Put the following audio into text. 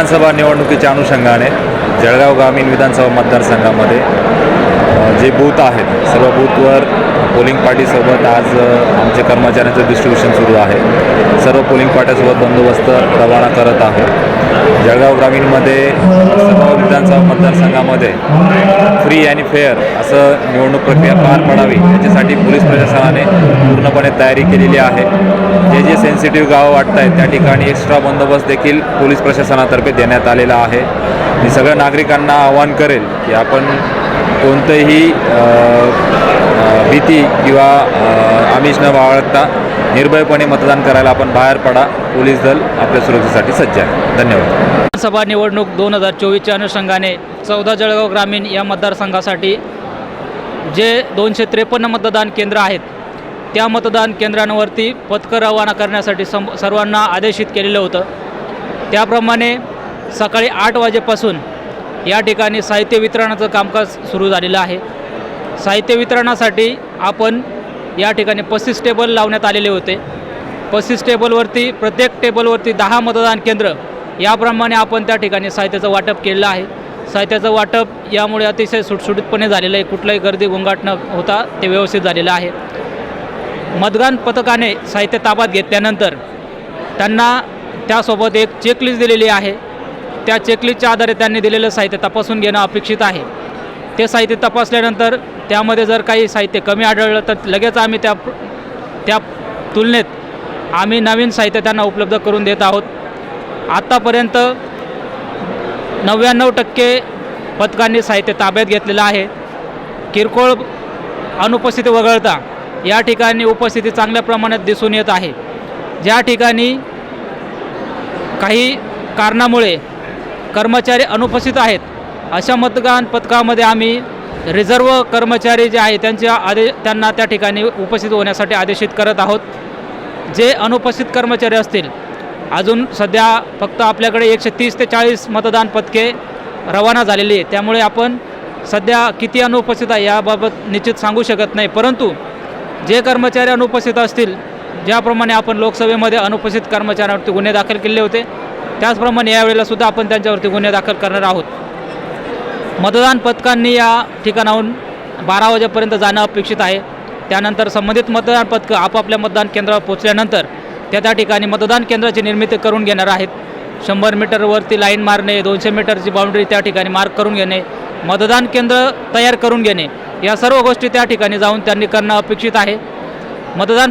विधानसभा निवडणुकीच्या अनुषंगाने जळगाव ग्रामीण विधानसभा मतदारसंघामध्ये जे बूथ आहेत सर्व बूथवर पोलिंग पार्टीसोबत आज आमचे कर्मचाऱ्यांचं डिस्ट्रीब्युशन सुरू आहे. सर्व पोलिंग पार्ट्यासोबत बंदोबस्त रवाना करत आहोत. जळगाव ग्रामीणमध्ये सर्व विधानसभा मतदारसंघामध्ये फ्री आणि फेअर असं निवडणूक प्रक्रिया पार पडावी याच्यासाठी पोलीस प्रशासनाने पूर्णपणे तयारी केलेली आहे. जे जे सेन्सिटिव्ह गावं वाटत आहेत त्या ठिकाणी एक्स्ट्रा बंदोबस्त देखील पोलीस प्रशासनातर्फे देण्यात आलेला आहे. मी सगळ्या नागरिकांना आवाहन करेल की आपण कोणतंही भीती किंवा आमिष न बाळगता निर्भयपणे मतदान करायला आपण बाहेर पडा. पोलीस दल आपल्या सुरक्षेसाठी सज्ज आहे. धन्यवाद. विधानसभा निवडणूक दोन हजार चोवीसच्या अनुषंगाने चौदा जळगाव ग्रामीण या मतदारसंघासाठी जे दोनशे त्रेपन्न मतदान केंद्र आहेत त्या मतदान केंद्रांवरती पथकं रवाना करण्यासाठी सम सर्वांना आदेशित केलेलं होतं. त्याप्रमाणे सकाळी आठ वाजेपासून या ठिकाणी साहित्य वितरणाचं कामकाज सुरू झालेलं आहे. साहित्य वितरणासाठी आपण या ठिकाणी पस्तीस टेबल लावण्यात आलेले होते. पस्तीस टेबलवरती प्रत्येक टेबलवरती दहा मतदान केंद्र याप्रमाणे आपण त्या ठिकाणी साहित्याचं वाटप केलेलं आहे. साहित्याचं वाटप यामुळे अतिशय सुटसुटीतपणे झालेलं आहे. कुठलाही गर्दी गोंगाट न होता ते व्यवस्थित झालेलं आहे. मतदान पथकाने साहित्य ताब्यात घेतल्यानंतर त्यांना त्यासोबत एक चेकलिस्ट दिलेली आहे. त्या चेकलिस्टच्या आधारे त्यांनी दिलेलं साहित्य तपासून घेणं अपेक्षित आहे. ते साहित्य तपासल्यानंतर त्यामध्ये जर काही साहित्य कमी आढळलं तर लगेच आम्ही त्या त्या तुलनेत आम्ही नवीन साहित्य त्यांना उपलब्ध करून देत आहोत. आत्तापर्यंत नव्याण्णव टक्के पथकांनी साहित्य ताब्यात घेतलेलं आहे. किरकोळ अनुपस्थिती वगळता या ठिकाणी उपस्थिती चांगल्या प्रमाणात दिसून येत आहे. ज्या ठिकाणी काही कारणामुळे कर्मचारी अनुपस्थित आहेत. अशा मतदान पथकामध्ये आम्ही रिझर्व कर्मचारी जे आहे त्यांच्या आदे त्यांना त्या ठिकाणी उपस्थित होण्यासाठी आदेशित करत आहोत. जे अनुपस्थित कर्मचारी असतील अजून सध्या फक्त आपल्याकडे एकशे तीस ते चाळीस मतदान पथके रवाना झालेली आहे त्यामुळे आपण सध्या किती अनुपस्थित आहे याबाबत निश्चित सांगू शकत नाही. परंतु जे कर्मचारी अनुपस्थित असतील ज्याप्रमाणे आपण लोकसभेमध्ये अनुपस्थित कर्मचाऱ्यांवरती गुन्हे दाखल केले होते त्याचप्रमाणे यावेळेला सुद्धा आपण त्यांच्यावरती गुन्हे दाखल करणार आहोत. मतदान पथकांनी या ठिकाणाहून बारा वाजेपर्यंत जाणं अपेक्षित आहे. त्यानंतर संबंधित मतदान पथकं आपापल्या मतदान केंद्रावर पोचल्यानंतर त्या त्या ठिकाणी मतदान केंद्राची निर्मिती करून घेणार आहेत. शंभर मीटरवरती लाईन मारणे दोनशे मीटरची बाउंड्री त्या ठिकाणी मार्क करून घेणे मतदान केंद्र तयार करून घेणे या सर्व गोष्टी त्या ठिकाणी जाऊन त्यांनी करणं अपेक्षित आहे. मतदान